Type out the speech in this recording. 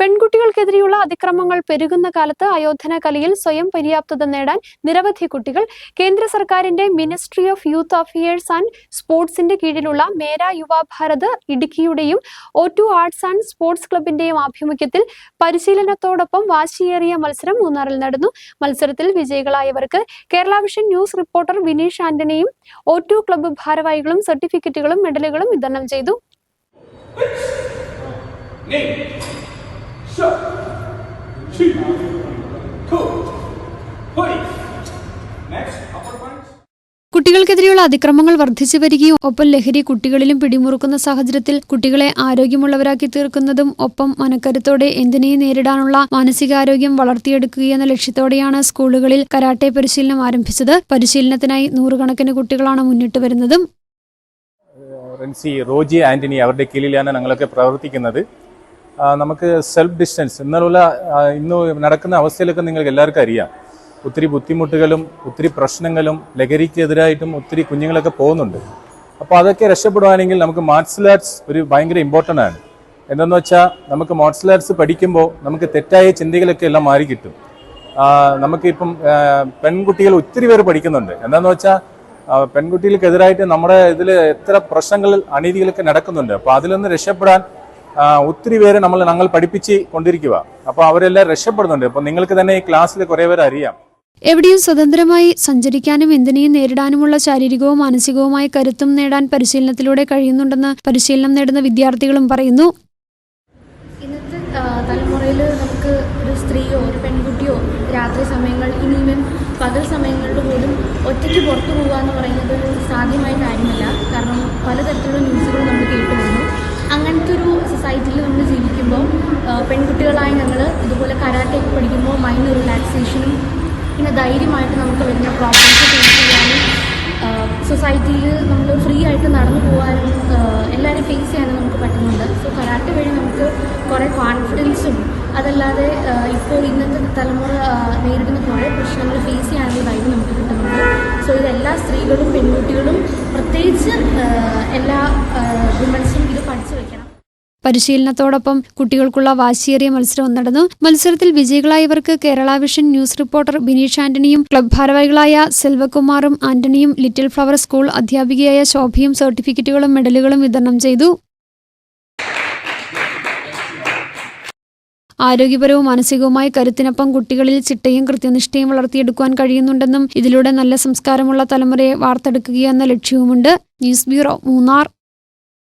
പെൺകുട്ടികൾക്കെതിരെയുള്ള അതിക്രമങ്ങൾ പെരുകുന്ന കാലത്ത് അയോധന കലയിൽ സ്വയം പര്യാപ്തത നേടാൻ നിരവധി കുട്ടികൾ കേന്ദ്ര സർക്കാരിന്റെ ministry of youth affairs and സ്പോർട്സിന്റെ കീഴിലുള്ള മേര യുവ ഭാരത് ഇടുക്കിയുടെയും ടു ആർട്സ് ആൻഡ് സ്പോർട്സ് ക്ലബിന്റെയും ആഭിമുഖ്യത്തിൽ പരിശീലനത്തോടൊപ്പം വാശിയേറിയ മത്സരം മൂന്നാറിൽ നടന്നു മത്സരത്തിൽ വിജയികളായവർക്ക് Kerala vision news reporter Vineesh ആന്റണിയും O two club ഭാരവാഹികളും സർട്ടിഫിക്കറ്റുകളും മെഡലുകളും വിതരണം ചെയ്തു. കുട്ടികൾക്കെതിരെയുള്ള അതിക്രമങ്ങൾ വർദ്ധിച്ചു വരികയും ഒപ്പം ലഹരി കുട്ടികളിലും പിടിമുറുക്കുന്ന സാഹചര്യത്തിൽ കുട്ടികളെ ആരോഗ്യമുള്ളവരാക്കി തീർക്കുന്നതും ഒപ്പം മനക്കരുത്തോടെ എന്തിനേയും നേരിടാനുള്ള മാനസികാരോഗ്യം വളർത്തിയെടുക്കുകയെന്ന ലക്ഷ്യത്തോടെയാണ് സ്കൂളുകളിൽ കരാട്ടെ പരിശീലനം ആരംഭിച്ചത്. പരിശീലനത്തിനായി നൂറുകണക്കിന് കുട്ടികളാണ് മുന്നിട്ട് വരുന്നതും. റോജി ആന്റണി അവരുടെ കീഴിലാണ് ഞങ്ങളൊക്കെ പ്രവർത്തിക്കുന്നത്. നമുക്ക് സെൽഫ് ഡിസ്റ്റൻസ് എന്നുള്ള ഇന്ന് നടക്കുന്ന അവസ്ഥയിലൊക്കെ നിങ്ങൾക്ക് എല്ലാവർക്കും അറിയാം. ഒത്തിരി ബുദ്ധിമുട്ടുകളും ഒത്തിരി പ്രശ്നങ്ങളും ലഹരിക്കെതിരായിട്ടും ഒത്തിരി കുഞ്ഞുങ്ങളൊക്കെ പോകുന്നുണ്ട്. അപ്പോൾ അതൊക്കെ രക്ഷപ്പെടുവാണെങ്കിൽ നമുക്ക് മാർഷൽ ആർട്സ് ഒരു ഭയങ്കര ഇമ്പോർട്ടന്റ് ആണ്. എന്തെന്ന് വെച്ചാൽ നമുക്ക് മാർഷൽ ആർട്സ് പഠിക്കുമ്പോൾ നമുക്ക് തെറ്റായ ചിന്തകളൊക്കെ എല്ലാം മാറി കിട്ടും. നമുക്കിപ്പം പെൺകുട്ടികൾ ഒത്തിരി പേര് പഠിക്കുന്നുണ്ട്. എന്താണെന്ന് വെച്ചാൽ പെൺകുട്ടികൾക്കെതിരായിട്ട് നമ്മുടെ ഇതിൽ എത്ര പ്രശ്നങ്ങൾ അനീതികളൊക്കെ നടക്കുന്നുണ്ട്. അപ്പോൾ അതിലൊന്ന് രക്ഷപ്പെടാൻ ഒത്തിരി പേരെ നമ്മൾ ഞങ്ങൾ പഠിപ്പിച്ച് കൊണ്ടിരിക്കുക അപ്പോൾ അവരെല്ലാം രക്ഷപ്പെടുന്നുണ്ട്. അപ്പോൾ നിങ്ങൾക്ക് തന്നെ ഈ ക്ലാസ്സിൽ കുറേ പേര് അറിയാം. എവിടെയും സ്വതന്ത്രമായി സഞ്ചരിക്കാനും എന്തിനേയും നേരിടാനുമുള്ള ശാരീരികവും മാനസികവുമായ കരുത്തും നേടാൻ പരിശീലനത്തിലൂടെ കഴിയുന്നുണ്ടെന്ന് പരിശീലനം നേടുന്ന വിദ്യാർത്ഥികളും പറയുന്നു. ഇന്നത്തെ തലമുറയിൽ നമുക്ക് ഒരു സ്ത്രീയോ ഒരു പെൺകുട്ടിയോ രാത്രി സമയങ്ങൾ ഇനി ഇവൻ പകൽ സമയങ്ങളിൽ പോലും ഒറ്റയ്ക്ക് പുറത്തു പോകുക എന്ന് പറയുന്നത് ഒരു സാധ്യമായ കാര്യമല്ല. കാരണം പലതരത്തിലുള്ള ന്യൂസുകൾ നമ്മൾ കേട്ടു വരുന്നു. അങ്ങനത്തെ ഒരു സൊസൈറ്റിയിൽ നമ്മൾ ജീവിക്കുമ്പോൾ പെൺകുട്ടികളായ ഞങ്ങൾ ഇതുപോലെ കരാട്ടയൊക്കെ പഠിക്കുമ്പോൾ മൈൻഡ് റിലാക്സേഷനും പിന്നെ ധൈര്യമായിട്ട് നമുക്ക് വരുന്ന പ്രോബ്ലംസ് ഫേസ് ചെയ്യാനും സൊസൈറ്റിയിൽ നമ്മൾ ഫ്രീ ആയിട്ട് നടന്നു പോകാനും എല്ലാവരും ഫേസ് ചെയ്യാനും നമുക്ക് പറ്റുന്നുണ്ട്. സോ കരാട്ടെ വഴി നമുക്ക് കുറേ കോൺഫിഡൻസും അതല്ലാതെ ഇപ്പോൾ ഇന്നത്തെ തലമുറ നേരിടുന്ന കുറേ പ്രശ്നങ്ങൾ ഫേസ് ചെയ്യാനുള്ള ധൈര്യം നമുക്ക് കിട്ടുന്നുണ്ട്. സോ ഇതെല്ലാ സ്ത്രീകളും പെൺകുട്ടികളും പ്രത്യേകിച്ച് എല്ലാ വുമൻസും ഇത് പഠിച്ചു വെക്കണം. പരിശീലനത്തോടൊപ്പം കുട്ടികൾക്കുള്ള വാശിയേറിയ മത്സരവും നടന്നു. മത്സരത്തിൽ വിജയികളായവർക്ക് Kerala vision news reporter Bineesh ആന്റണിയും club ഭാരവാഹികളായ സെൽവകുമാറും ആന്റണിയും ലിറ്റിൽ ഫ്ലവർ സ്കൂൾ അധ്യാപികയായ ശോഭയും സർട്ടിഫിക്കറ്റുകളും മെഡലുകളും വിതരണം ചെയ്തു. ആരോഗ്യപരവും മാനസികവുമായ കരുത്തിനൊപ്പം കുട്ടികളിൽ ചിട്ടയും കൃത്യനിഷ്ഠയും വളർത്തിയെടുക്കുവാൻ കഴിയുന്നുണ്ടെന്നും ഇതിലൂടെ നല്ല സംസ്കാരമുള്ള തലമുറയെ വാർത്തെടുക്കുകയെന്ന ലക്ഷ്യവുമുണ്ട്. News bureau Munnar.